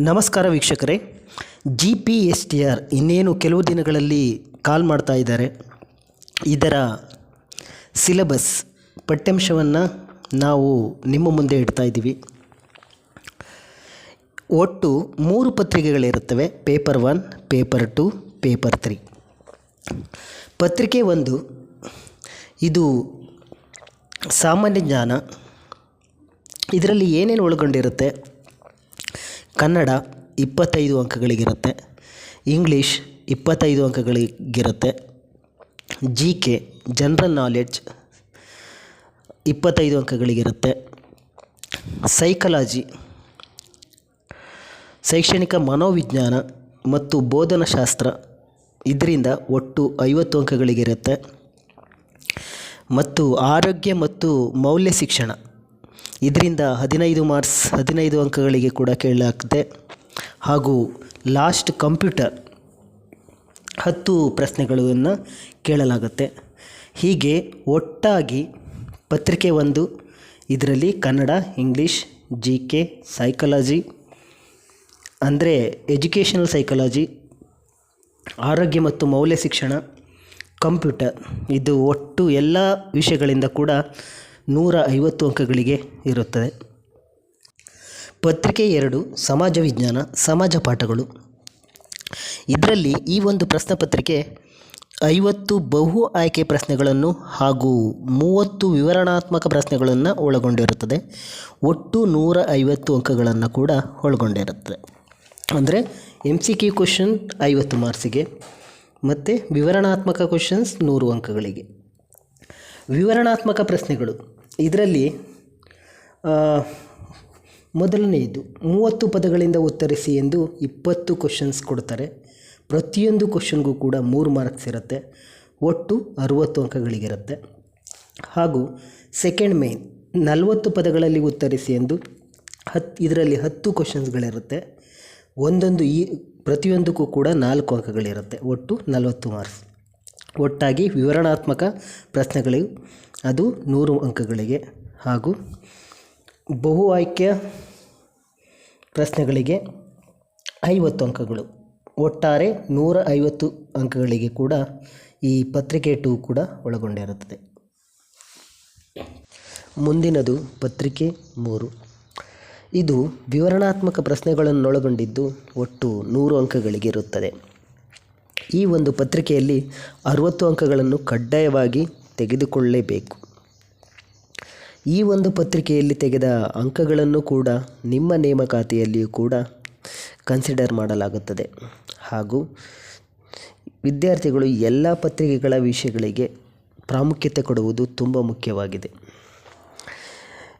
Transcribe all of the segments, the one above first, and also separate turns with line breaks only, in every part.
ನಮಸ್ಕಾರ ವೀಕ್ಷಕರೇ. G P S T R ಇನ್ನೇನು ಕೆಲವು ದಿನಗಳಲ್ಲಿ ಕಾಲ್ ಮಾಡ್ತಾ ಇದ್ದಾರೆ. ಇದರ ಸಿಲೆಬಸ್ ಪಠ್ಯಾಂಶವನ್ನು ನಾವು ನಿಮ್ಮ ಮುಂದೆ ಇಡ್ತಾ ಇದ್ದೀವಿ. ಒಟ್ಟು ಮೂರು ಪತ್ರಿಕೆಗಳಿರುತ್ತವೆ. Paper one paper two paper three ಪತ್ರಿಕೆ ಒಂದು, ಇದು ಸಾಮಾನ್ಯ ಜ್ಞಾನ. ಇದರಲ್ಲಿ ಏನೇನು ಒಳಗೊಂಡಿರುತ್ತೆ? ಕನ್ನಡ ಇಪ್ಪತ್ತೈದು ಅಂಕಗಳಿಗಿರುತ್ತೆ, ಇಂಗ್ಲೀಷ್ ಇಪ್ಪತ್ತೈದು ಅಂಕಗಳಿಗಿರುತ್ತೆ ಜಿ ಕೆ ಜನ್ರಲ್ ನಾಲೆಡ್ಜ್ ಇಪ್ಪತ್ತೈದು ಅಂಕಗಳಿಗಿರುತ್ತೆ ಸೈಕಲಾಜಿ ಶೈಕ್ಷಣಿಕ ಮನೋವಿಜ್ಞಾನ ಮತ್ತು ಬೋಧನಶಾಸ್ತ್ರ ಇದರಿಂದ ಒಟ್ಟು ಐವತ್ತು ಅಂಕಗಳಿಗಿರುತ್ತೆ, ಮತ್ತು ಆರೋಗ್ಯ ಮತ್ತು ಮೌಲ್ಯ ಶಿಕ್ಷಣ. ಇದರಿಂದ ಹದಿನೈದು ಮಾರ್ಕ್ಸ್, ಹದಿನೈದು ಅಂಕಗಳಿಗೆ ಕೂಡ ಕೇಳಲಾಗುತ್ತೆ ಹಾಗೂ ಲಾಸ್ಟ್ ಕಂಪ್ಯೂಟರ್ ಹತ್ತು ಪ್ರಶ್ನೆಗಳನ್ನು ಕೇಳಲಾಗುತ್ತೆ. ಹೀಗೆ ಒಟ್ಟಾಗಿ ಪತ್ರಿಕೆ ಒಂದು, ಇದರಲ್ಲಿ Kannada, English, G K psychology ಅಂದರೆ ಎಜುಕೇಷನಲ್ ಸೈಕಾಲಜಿ ಆರೋಗ್ಯ ಮತ್ತು ಮೌಲ್ಯ ಶಿಕ್ಷಣ, ಕಂಪ್ಯೂಟರ್. ಇದು ಒಟ್ಟು ಎಲ್ಲ ವಿಷಯಗಳಿಂದ ಕೂಡ ನೂರ ಐವತ್ತು ಅಂಕಗಳಿಗೆ ಇರುತ್ತದೆ. ಪತ್ರಿಕೆ ಎರಡು, ಸಮಾಜ ವಿಜ್ಞಾನ, ಸಮಾಜ ಪಾಠಗಳು. ಇದರಲ್ಲಿ ಈ ಒಂದು ಪ್ರಶ್ನೆ ಪತ್ರಿಕೆ ಐವತ್ತು ಬಹು ಆಯ್ಕೆ ಪ್ರಶ್ನೆಗಳನ್ನು ಹಾಗೂ ಮೂವತ್ತು ವಿವರಣಾತ್ಮಕ ಪ್ರಶ್ನೆಗಳನ್ನು ಒಳಗೊಂಡಿರುತ್ತದೆ. ಒಟ್ಟು ನೂರ ಐವತ್ತು ಅಂಕಗಳನ್ನು ಕೂಡ ಒಳಗೊಂಡಿರುತ್ತದೆ. ಅಂದರೆ ಎಂ ಸಿ ಕ್ಯೂ ಕ್ವಶನ್ ಐವತ್ತು ಮಾರ್ಕ್ಸಿಗೆ ಮತ್ತು ವಿವರಣಾತ್ಮಕ ಕ್ವಶನ್ಸ್ ನೂರು ಅಂಕಗಳಿಗೆ. ವಿವರಣಾತ್ಮಕ ಪ್ರಶ್ನೆಗಳು. ಇದರಲ್ಲಿ ಮೊದಲನೆಯದು, ಮೂವತ್ತು ಪದಗಳಿಂದ ಉತ್ತರಿಸಿ ಎಂದು ಇಪ್ಪತ್ತು ಕ್ವಶನ್ಸ್ ಕೊಡ್ತಾರೆ. ಪ್ರತಿಯೊಂದು ಕ್ವಶನ್ಗೂ ಕೂಡ ಮೂರು ಮಾರ್ಕ್ಸ್ ಇರುತ್ತೆ. ಒಟ್ಟು ಅರುವತ್ತು ಅಂಕಗಳಿಗಿರುತ್ತೆ. ಹಾಗೂ ಸೆಕೆಂಡ್ ಮೇನ್ ನಲವತ್ತು ಪದಗಳಲ್ಲಿ ಉತ್ತರಿಸಿ ಎಂದು ಹತ್ತು ಇದರಲ್ಲಿ ಹತ್ತು ಕ್ವಶನ್ಸ್ಗಳಿರುತ್ತೆ ಒಂದೊಂದು ಈ, ಪ್ರತಿಯೊಂದಕ್ಕೂ ಕೂಡ ನಾಲ್ಕು ಅಂಕಗಳಿರುತ್ತೆ. ಒಟ್ಟು ನಲವತ್ತು ಮಾರ್ಕ್ಸ್ ಒಟ್ಟಾಗಿ ವಿವರಣಾತ್ಮಕ ಪ್ರಶ್ನೆಗಳು ಅದು ನೂರು ಅಂಕಗಳಿಗೆ ಹಾಗೂ ಬಹು ಆಯ್ಕೆಯ ಪ್ರಶ್ನೆಗಳಿಗೆ ಐವತ್ತು ಅಂಕಗಳು. ಒಟ್ಟಾರೆ ನೂರ ಐವತ್ತು ಅಂಕಗಳಿಗೆ ಕೂಡ ಈ ಪತ್ರಿಕೆ ಟು ಕೂಡ ಒಳಗೊಂಡಿರುತ್ತದೆ. ಮುಂದಿನದು ಪತ್ರಿಕೆ ಮೂರು. ಇದು ವಿವರಣಾತ್ಮಕ ಪ್ರಶ್ನೆಗಳನ್ನೊಳಗೊಂಡಿದ್ದು ಒಟ್ಟು ನೂರು ಅಂಕಗಳಿಗೆ ಇರುತ್ತದೆ. ಈ ಒಂದು ಪತ್ರಿಕೆಯಲ್ಲಿ ಅರುವತ್ತು ಅಂಕಗಳನ್ನು ಕಡ್ಡಾಯವಾಗಿ ತೆಗೆದುಕೊಳ್ಳಲೇಬೇಕು ಈ ಒಂದು ಪತ್ರಿಕೆಯಲ್ಲಿ ತೆಗೆದ ಅಂಕಗಳನ್ನು ಕೂಡ ನಿಮ್ಮ ನೇಮಕಾತಿಯಲ್ಲಿಯೂ ಕೂಡ ಕನ್ಸಿಡರ್ ಮಾಡಲಾಗುತ್ತದೆ. ಹಾಗೂ ವಿದ್ಯಾರ್ಥಿಗಳು ಎಲ್ಲ ಪತ್ರಿಕೆಗಳ ವಿಷಯಗಳಿಗೆ ಪ್ರಾಮುಖ್ಯತೆ ಕೊಡುವುದು ತುಂಬ ಮುಖ್ಯವಾಗಿದೆ.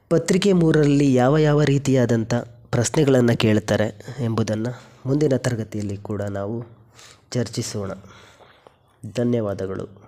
ಪತ್ರಿಕೆ ಮೂರರಲ್ಲಿ ಯಾವ ಯಾವ ರೀತಿಯಾದಂಥ ಪ್ರಶ್ನೆಗಳನ್ನು ಕೇಳ್ತಾರೆ ಎಂಬುದನ್ನು ಮುಂದಿನ ತರಗತಿಯಲ್ಲಿ ಕೂಡ ನಾವು ಚರ್ಚಿಸೋಣ. ಧನ್ಯವಾದಗಳು.